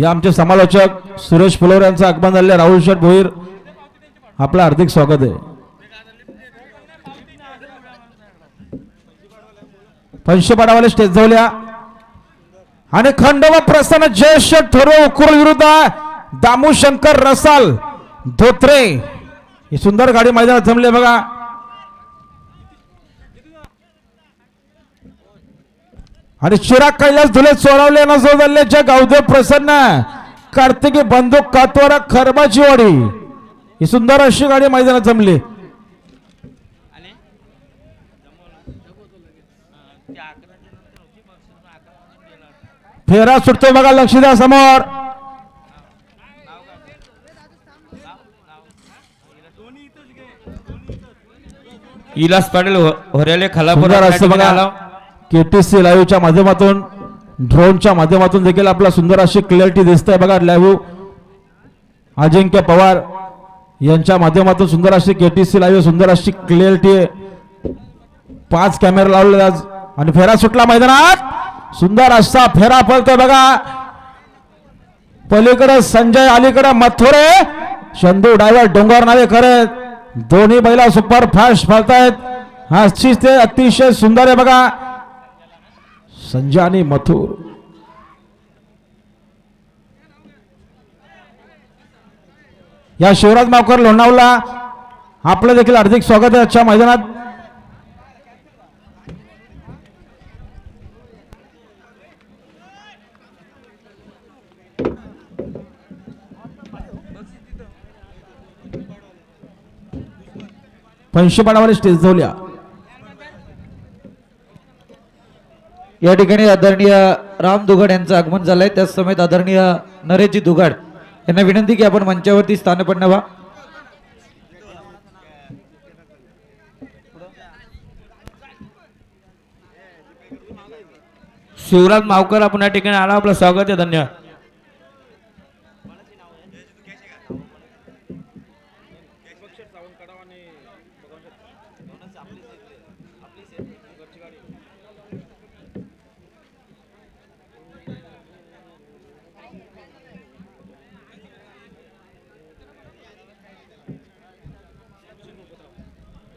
हे आमचे समालोचक सुरेश फुलोर यांचं आगमन झालेलं राहुल शेठ भोईर आपलं हार्दिक स्वागत आहे. पंचपाडावाले स्टेज जवल्या आणि खंडोबा प्रसन्न जयश ठरव उकुर विरुद्ध दामू शंकर रसाल धोत्रे. ही सुंदर गाडी मैदानात जमले बघा. आणि चिराग कैलास धुले चोरवले न जोडल्याच्या गावदेव प्रसन्न. कार्तिकी बंदूक कातवारा खरबाची वाडी ही सुंदर अशी गाडी मैदानात जमली. फेरा सुटतोय बघा लक्ष द्या समोर. इलास पाटील होऱ्याले खालापूर सुंदर के टी केटीसी लाईव्हच्या माध्यमातून ड्रोनच्या माध्यमातून देखील आपला सुंदर अशी क्लॅरिटी दिसते बघा लाईव्ह अजिंक्य पवार यांच्या माध्यमातून सुंदर अशी केटीसी लाईव्ह सुंदर अशी क्लॅरिटी पाच कॅमेरा लावले आज. आणि फेरा सुटला मैदानात. सुंदर असा फेरा पळतोय बघा. पलीकडे संजय अलीकडे मथुरे. चंदू डायव्हर डोंगर नावे करत दोन्ही बैला सुपर फास्ट पळतायत. हा ते अतिशय सुंदर आहे बघा. संजानी मथुर। या शिवराज मावकर लोणावला आपलं देखील हार्दिक स्वागत आहे आजच्या मैदानात. पंचपाडावाले स्टेज धवल्या या ठिकाणी आदरणीय राम दुघड यांचं आगमन झालंय. त्याच समेत आदरणीय नरेशजी दुगाड यांना विनंती की आपण मंचावरती स्थानपन्न व्हा शिवराज मावकर आपण या ठिकाणी आला. आपलं स्वागत आहे. धन्यवाद.